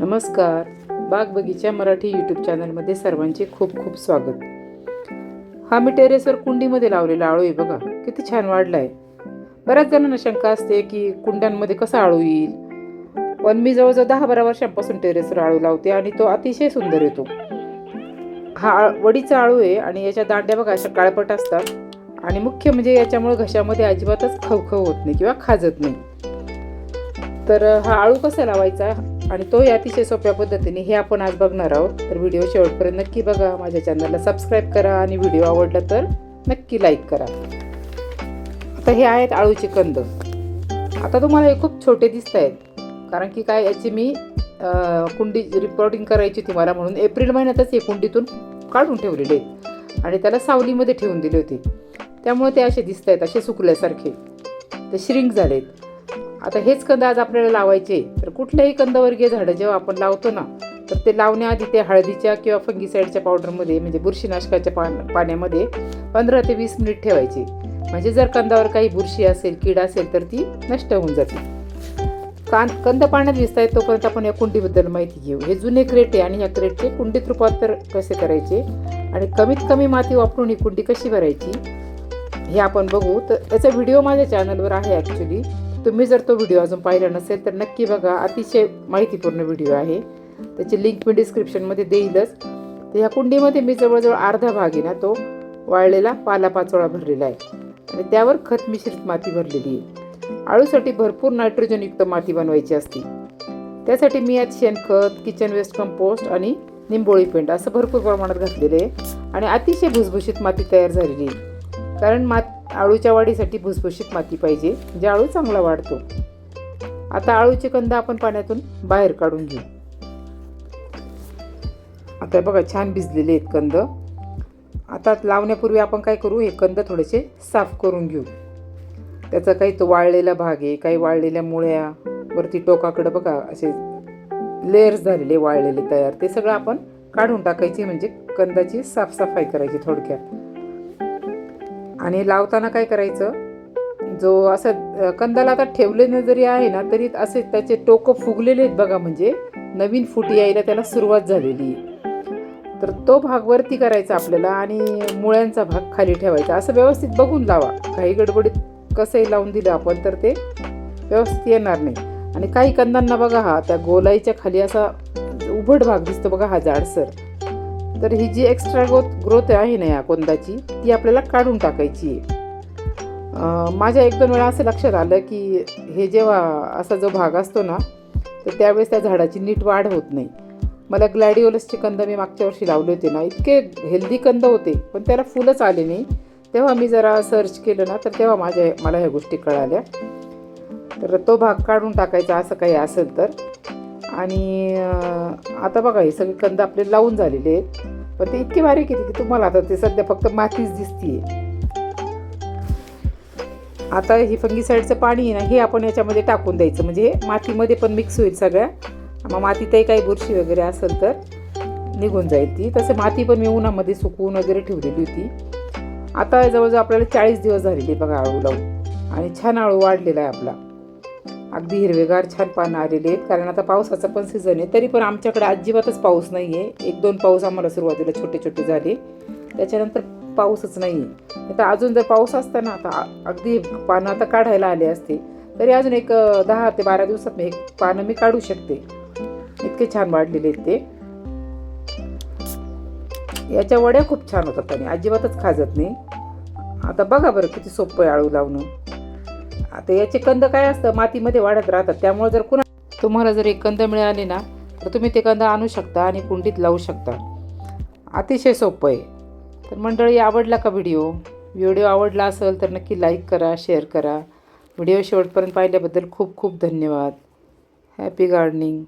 नमस्कार. बाग बगीचा मराठी यूट्यूब चॅनलमध्ये सर्वांचे खूप खूप स्वागत. हा मी टेरेसवर कुंडीमध्ये लावलेला आळू आहे बघा किती छान वाढला आहे बऱ्याच जणांना शंका असते की कुंड्यांमध्ये कसा आळू येईल? पण मी जवळजवळ दहा बारा वर्षांपासून टेरेसवर आळू लावते आणि तो अतिशय सुंदर येतो. हा वडीचा आळू आहे आणि याच्या दांड्या बघा अशा काळपट असतात आणि मुख्य म्हणजे याच्यामुळे घशामध्ये अजिबातच खवखव होत नाही किंवा खाजत नाही. तर हा आळू कसा लावायचा? आणि तोही अतिशय सोप्या पद्धतीने हे आपण आज बघणार आहोत. तर व्हिडिओ शेवटपर्यंत नक्की बघा. माझ्या चॅनलला सबस्क्राईब करा आणि व्हिडिओ आवडला तर नक्की लाईक करा. आता हे आहेत आळूचे कंद. आता तुम्हाला हे खूप छोटे दिसत आहेत. कारण की काय याची मी कुंडी रिपोर्टिंग करायची होती मला म्हणून एप्रिल महिन्यातच हे कुंडीतून काढून ठेवलेले आहेत. आणि त्याला सावलीमध्ये ठेवून दिले होते. त्यामुळे ते असे दिसत आहेत असे सुकल्यासारखे. ते श्रिंक झालेत. आता हेच कंद आज आपल्याला लावायचे तर कुठल्याही कंदवर्गीय झाडं जेव्हा आपण लावतो ना तर ते लावण्याआधी ते हळदीच्या किंवा फंगीसाईडच्या पावडरमध्ये म्हणजे बुरशीनाशकाच्या पा पाण्यामध्ये पंधरा ते वीस मिनिट ठेवायचे. म्हणजे जर कंदावर काही बुरशी असेल कीड असेल तर ती नष्ट होऊन जाते. कान कंद पाण्यात दिसत आहेत तोपर्यंत आपण या कुंडीबद्दल माहिती घेऊ. हे जुने क्रेट आहे आणि या क्रेटचे कुंडीत रूपांतर कसे करायचे आणि कमीत कमी माती वापरून ही कुंडी कशी भरायची हे आपण बघू. तर याचा व्हिडिओ माझ्या चॅनलवर आहे ॲक्च्युली तुम्ही जर तो व्हिडिओ अजून पाहिला नसेल तर नक्की बघा. अतिशय माहितीपूर्ण व्हिडिओ आहे. त्याची लिंक मी डिस्क्रिप्शनमध्ये देईलच. तर ह्या कुंडीमध्ये मी जवळजवळ अर्धा भाग आहे ना तो वाळलेला पालापाचोळा भरलेला आहे. आणि त्यावर खत मिश्रित माती भरलेली आहे. आळूसाठी भरपूर नायट्रोजनयुक्त माती बनवायची असते. त्यासाठी मी यात शेणखत किचन वेस्ट कंपोस्ट आणि निंबोळी पेंट असं भरपूर प्रमाणात घातलेलं आहे. आणि अतिशय भुसभुशीत माती तयार झालेली आहे. कारण मात आळूच्या वाढीसाठी भुसभुशीत माती पाहिजे जे आळू चांगला वाढतो. आता आळूचे कंद आपण पाण्यातून बाहेर काढून घेऊ. आता बघा छान भिजलेले आहेत कंद. आता लावण्यापूर्वी आपण काय करू हे कंद थोडेसे साफ करून घेऊ. त्याचा काही तो वाळलेला भाग आहे काही वाळलेल्या मुळ्या वरती टोकाकडं बघा असे लेअर्स झालेले वाळलेले तयार. ते सगळं आपण काढून टाकायचे म्हणजे कंदाची साफसफाई करायची थोडक्यात. आणि लावताना काय करायचं? जो असं कंदाला आता ठेवलेलं जरी आहे ना तरी असे त्याचे टोकं फुगलेले आहेत बघा म्हणजे. नवीन फुटी यायला त्याला सुरुवात झालेली आहे. तर तो भाग वरती करायचा आपल्याला आणि मुळ्यांचा भाग खाली ठेवायचा. असं व्यवस्थित बघून लावा. काही गडबडीत कसंही लावून दिलं आपण तर ते व्यवस्थित येणार नाही. आणि काही कंदांना बघा हा त्या गोलाईच्या खाली असा उभट भाग दिसतो बघा हा जाडसर. तर ही जी एक्स्ट्रा ग्रोथ ग्रोथ आहे ना या कोंदाची ती आपल्याला काढून टाकायची आहे. माझ्या एक दोन वेळा असं लक्षात आलं की हे जेव्हा असा जो भाग असतो ना तर त्यावेळेस त्या झाडाची नीट वाढ होत नाही. मला ग्लॅडिओलसचे कंद मी मागच्या वर्षी लावले होते ना इतके हेल्दी कंद होते पण त्याला फुलंच आले नाही. तेव्हा मी जरा सर्च केलं ना तर तेव्हा माझ्या मला ह्या गोष्टी कळाल्या. तर तो भाग काढून टाकायचा असं काही असेल तर. आणि आता बघा हे सगळे कंद आपले लावून झालेले आहेत. पण ते इतके बारीक आहेत की तुम्हाला आता ते सध्या फक्त मातीच दिसतीये. आता हे फंगीसाईडचं पाणी आहे ना हे आपण याच्यामध्ये टाकून द्यायचं. म्हणजे हे मातीमध्ये पण मिक्स होईल सगळ्या. मग मातीतही काही बुरशी वगैरे असेल तर निघून जाईल ती. तसं माती पण मी उन्हामध्ये सुकवून वगैरे ठेवलेली होती. आता जवळजवळ आपल्याला चाळीस दिवस झालेले बघा आळू लावून. आणि छान आळू वाढलेला आहे आपला. अगदी हिरवेगार छान पानं आलेले आहेत. कारण आता पावसाचा पण सीझन आहे तरी पण आमच्याकडे अजिबातच पाऊस नाही आहे एक दोन पाऊस आम्हाला सुरुवातीला छोटे छोटे झाले. त्याच्यानंतर पाऊसच नाही आहे आता अजून जर पाऊस असता ना आता अगदी पानं आता काढायला आले असते तरी अजून एक दहा ते बारा दिवसात मी एक पानं मी काढू शकते. इतके छान वाढलेले आहेत ते. याच्या वड्या खूप छान होतात आणि अजिबातच खाजत नाही. आता बघा बरं किती सोपं आहे आळू लावणं. आता याचे कंद काय असतं? मातीमध्ये वाढत राहतात. त्यामुळे जर कुणा तुम्हाला जर एक कंद मिळाले ना तर तुम्ही ते कंद आणू शकता आणि कुंडीत लावू शकता. अतिशय सोपं आहे. तर मंडळी आवडला का व्हिडिओ? व्हिडिओ आवडला असेल तर नक्की लाईक करा शेअर करा. व्हिडिओ शेवटपर्यंत पाहिल्याबद्दल खूप खूप धन्यवाद. Happy gardening.